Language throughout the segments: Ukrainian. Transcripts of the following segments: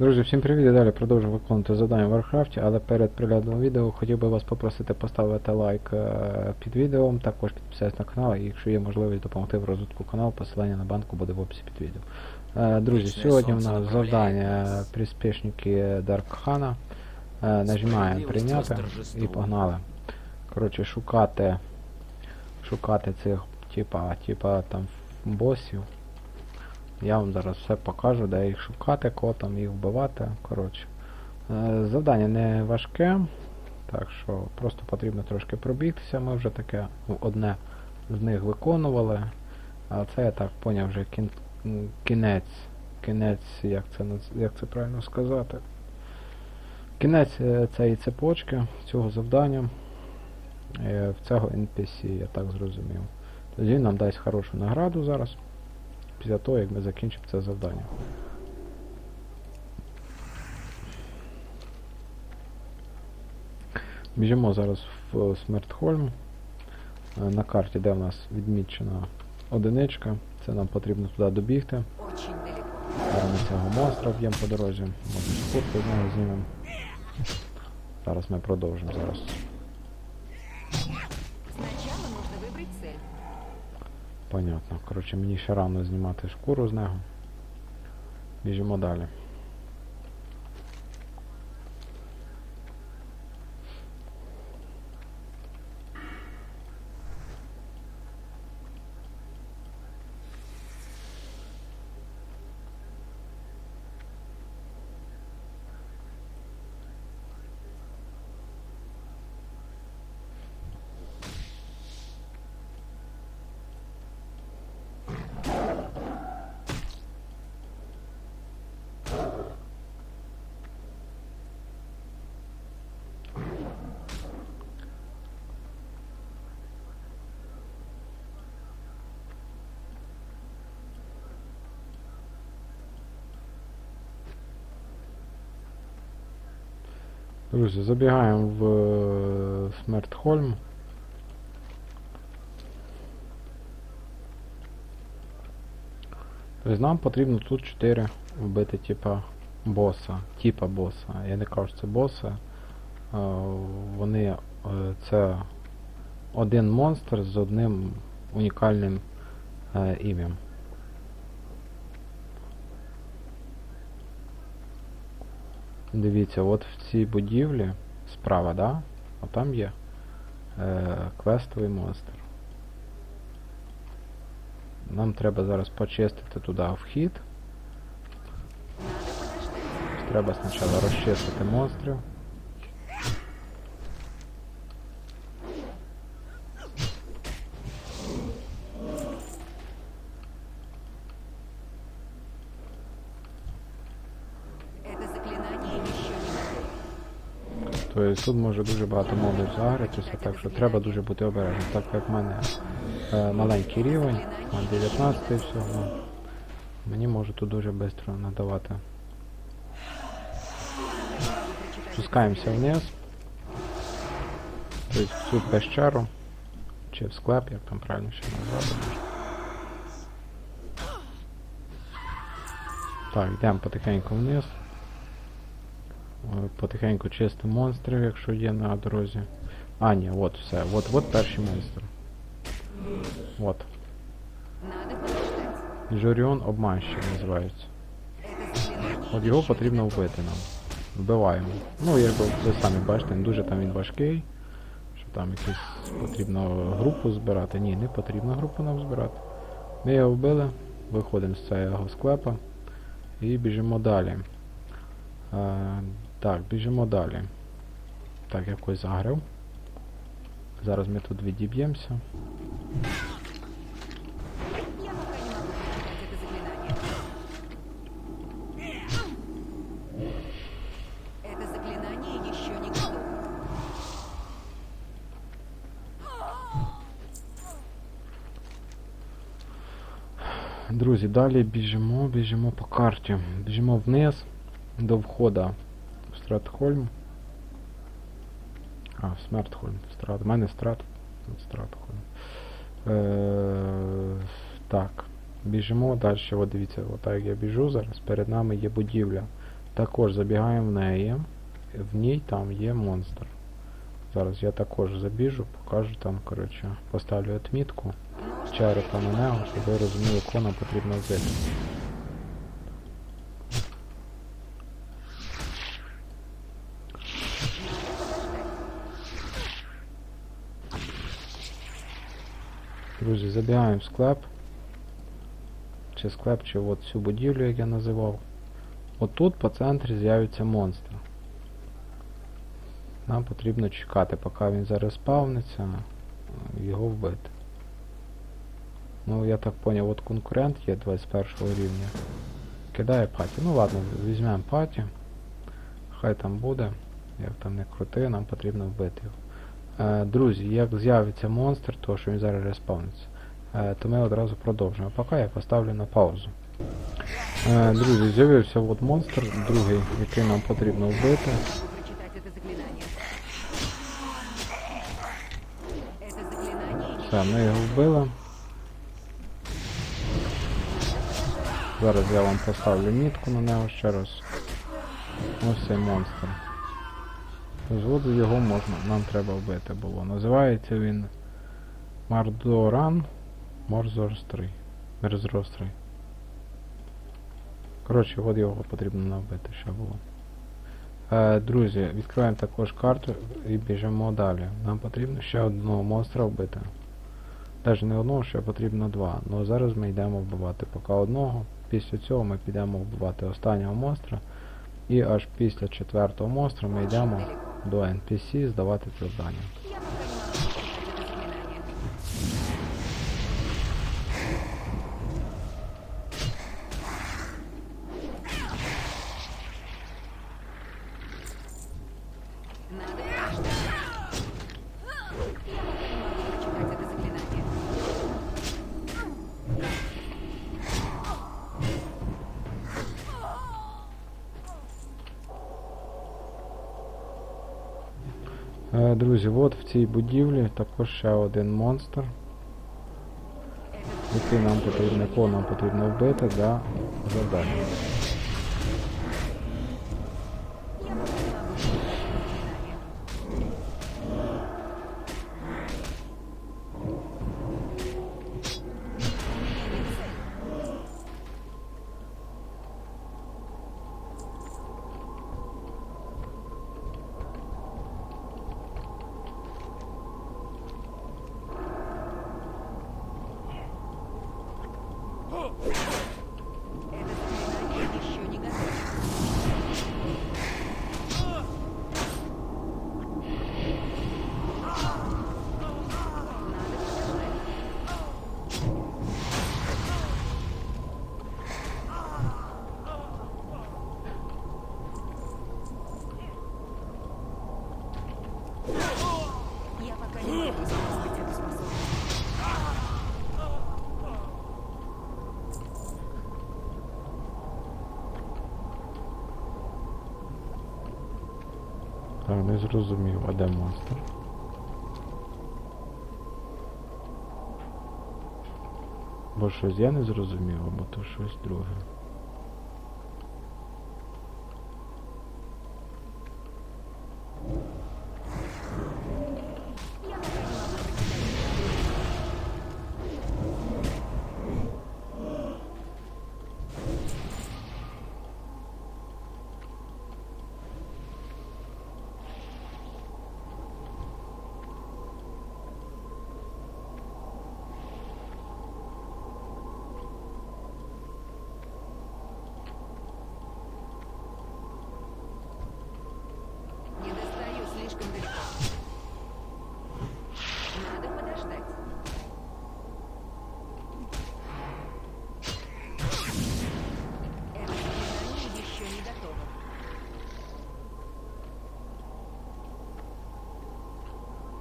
Друзі, всім привіт! Я далі продовжую виконувати завдання в Warcraft, але перед переглядом відео хотів би вас попросити поставити лайк е, під відео, також підписатися на канал, і якщо є можливість допомогти в розвитку каналу, посилання на банку буде в описі під відео. Е, Друзі, сьогодні у нас завдання приспішники Даркхана. Е, Нажимаємо прийняти і погнали. Коротше, шукати шукати цих типа, типа там босів. Я вам зараз все покажу, де їх шукати, кого там їх вбивати. Коротше. Е, Завдання не важке, так що просто потрібно трошки пробігтися. Ми вже таке ну, одне з них виконували. А це я так поняв вже кін, кінець. Кінець, як це, як це правильно сказати. Кінець е, цієї цепочки, цього завдання. е, В цього NPC, я так зрозумів. Тоді нам дасть хорошу награду зараз після того, як ми закінчимо це завдання. Біжимо зараз в Смертхольм. Е, На карті, де в нас відмічена одиничка. Це нам потрібно туди добігти. Ми цього монстра вб'ємо по дорозі. Може шкурку з нього знімемо. Зараз ми продовжимо зараз. Понятно. Коротше, мені ще рано знімати шкуру з нього. Біжимо далі. Друзі, забігаємо в е, Смертхольм. Тобто нам потрібно тут 4 вбити типа боса. Типа боса. Я не кажу, що це боси. Е, Вони е, це один монстр з одним унікальним ім'ям. Дивіться, от в цій будівлі справа, да? Там є е, квестовий монстр. Нам треба зараз почистити туди вхід. Треба спочатку розчистити монстрів. Это заклинание еще не Тобто тут може дуже багато мобів загритися, так що треба дуже бути обережним. Так як в мене е, маленький рівень, 19 і всього. Мені може тут дуже швидко надавати. Спускаємося вниз. Тобто в цю пещеру. Чи в склеп, як там правильно ще назвати. Так, йдемо потихеньку вниз. Е, Потихеньку чистимо монстрів, якщо є на дорозі. А, ні, от все. От, от перший монстр. От. Жоріон обманщик називається. От його потрібно вбити нам. Вбиваємо. Ну, як ви самі бачите, не дуже там він важкий. Що там якусь потрібно групу збирати. Ні, не потрібно групу нам збирати. Ми його вбили, виходимо з цього склепа і біжимо далі. Так, біжимо далі. Так, якось загрив. Зараз ми тут відіб'ємося. Я. Друзі, далі біжимо, біжимо по карті. Біжимо вниз до входа Стратхольм. А, Смертхольм. Страт. У мене страт. Стратхольм. Е, так. Біжимо далі. От дивіться, отак я біжу зараз. Перед нами є будівля. також забігаємо в неї. В ній там є монстр. Зараз я також забіжу, покажу там, коротше, поставлю отмітку черепа на нього, щоб ви розуміли, кого нам потрібно вбити. Друзі, забігаємо в склеп. Чи склеп, чи от цю будівлю, як я називав. Отут по центрі з'явиться монстр. Нам потрібно чекати, поки він зараз спавниться, його вбити. Ну, я так поняв, от конкурент є 21 рівня. Кидає паті. Ну ладно, візьмемо паті. Хай там буде. Як там не крути, нам потрібно вбити його. Е, друзі, як з'явиться монстр, то що він зараз респавниться, е, то ми одразу продовжимо. Поки я поставлю на паузу. Е, друзі, з'явився от монстр, другий, який нам потрібно вбити. Все, ми його вбили. Зараз я вам поставлю мітку на нього ще раз. Ось цей монстр. Згоду його можна, нам треба вбити було. Називається він Мардоран Морзорстрий. Мерзрострий. Коротше, от його потрібно нам вбити ще було. Е, друзі, відкриваємо також карту і біжимо далі. Нам потрібно ще одного монстра вбити. Навіть не одного, ще потрібно два. Ну зараз ми йдемо вбивати поки одного. Після цього ми підемо вбивати останнього монстра. І аж після четвертого монстра ми йдемо. До NPC здавати це завдання. Я пока не могу прочитать это заклинание. Надо подождать. Я пока не могу прочитать это заклинание. Е, друзі, от в цій будівлі також ще один монстр, який нам потрібно, якого нам потрібно вбити для завдання. Так, не зрозумів, а де монстр? Бо щось я не зрозумів, або то щось друге.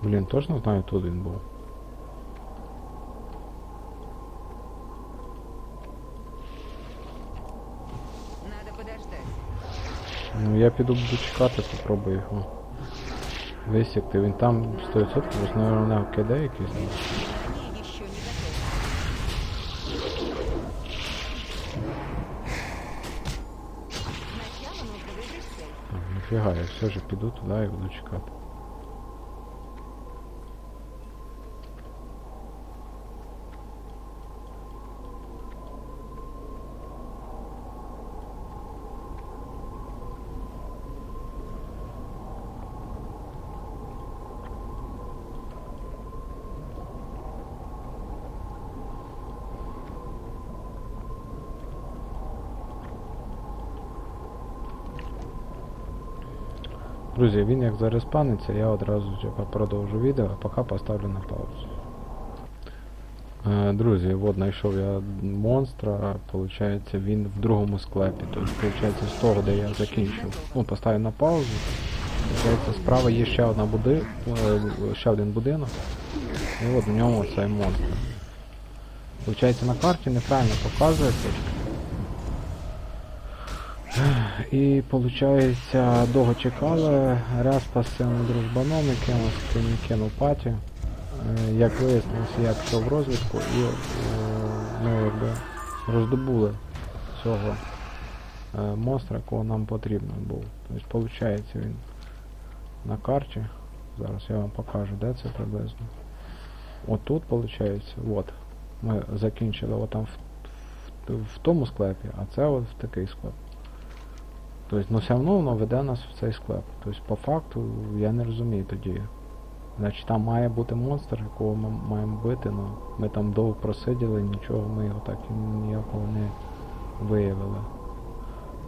Блін, точно знаю, тут він був. Надо подождать. Ну я піду буду чекати, попробую його висікти. Він там 100% просто, наверное, на кидає якийсь. Ніфіга, я все ж піду туди і буду чекати. Друзі, він як зареспаниться, я одразу продовжу відео, а поки поставлю на паузу. Е, друзі, от знайшов я монстра, виходить він в другому склепі. Тобто, виходить, з того, де я закінчив. Ну, поставив на паузу. Виходить, справа є ще одна буди... е, ще один будинок. І от в ньому цей монстр. Виходить, на карті неправильно показується. І виходить, довго чекали, раз цим дружбаном, хто не кинув паті. Е, Як вияснилося, я пішов в розвідку і е, ми якби роздобули цього е, монстра, якого нам потрібно був. Тобто, виходить, він на карті. Зараз я вам покажу, де це приблизно. Отут, виходить, от. Ми закінчили отам в, в, в тому склепі, а це от в такий склеп. Тобто, ну все одно воно веде нас в цей склеп. Тобто, по факту, я не розумію тоді. Значить там має бути монстр, якого ми маємо бити, але ми там довго просиділи, нічого, ми його так і ніякого не виявили.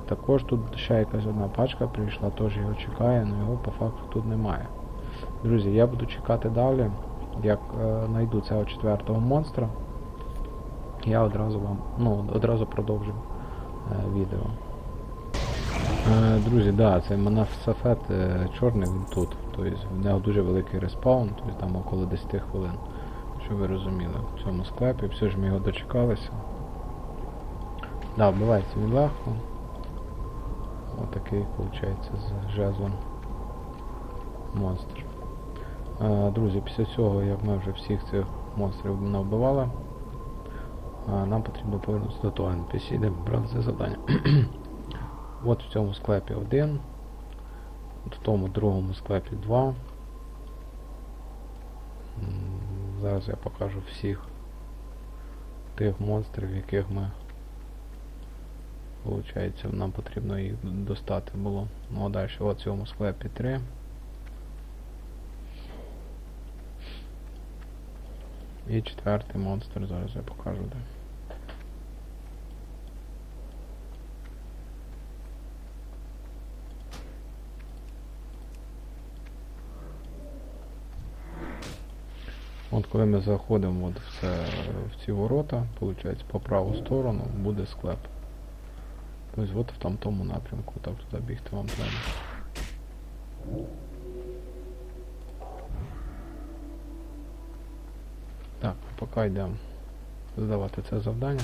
Також тут ще якась одна пачка прийшла, теж його чекає, але його по факту тут немає. Друзі, я буду чекати далі, як е, знайду цього четвертого монстра. Я одразу вам, ну, одразу продовжу е, відео. Е, Друзі, да, це Манафсафет е, чорний він тут. Тобто в нього дуже великий респаун, тобто там около 10 хвилин. Щоб ви розуміли, в цьому склепі, все ж ми його дочекалися. Да, вбивається він легко. Отакий, виходить, з жезлом монстр. Е, Друзі, після цього, як ми вже всіх цих монстрів навбивали, нам потрібно повернутися до того NPC, де брали це завдання. От в цьому склепі один, в тому другому склепі два. Зараз я покажу всіх тих монстрів, яких ми Получається, нам потрібно їх достати було. Ну а далі в цьому склепі 3. І четвертий монстр, зараз я покажу де. От коли ми заходимо от в, це, в ці ворота, виходить, по праву сторону буде склеп. Тобто от в там тому напрямку, так туди бігти вам треба. Так, поки йдемо здавати це завдання.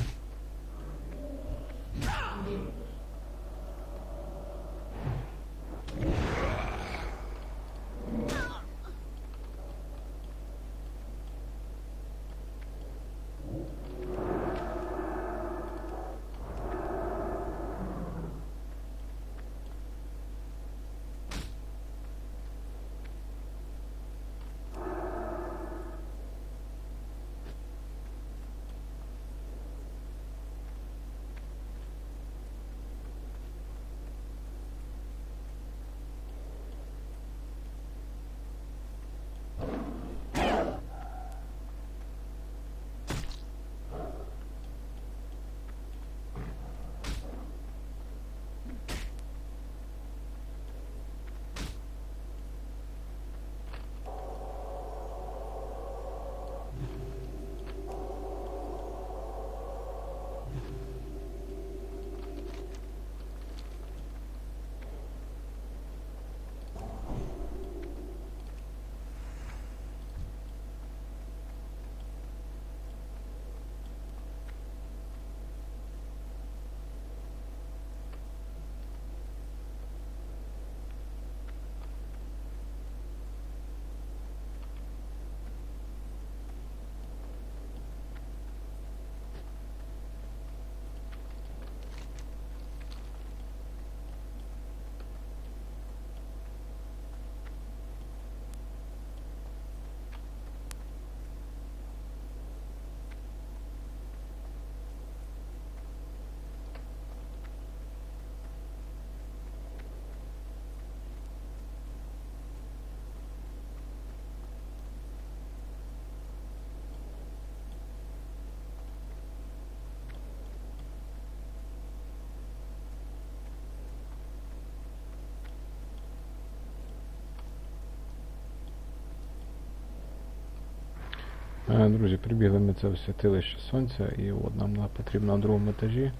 Друзі, прибігли ми це в святилище сонця, і от нам потрібно на другому етажі,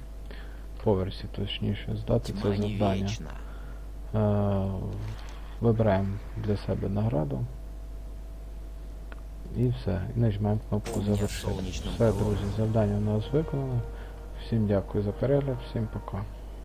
поверсі точніше, здати це завдання. Е, Вибираємо для себе награду. І все. І нажимаємо кнопку завершити. Все, друзі, завдання у нас виконано. Всім дякую за перегляд, всім пока.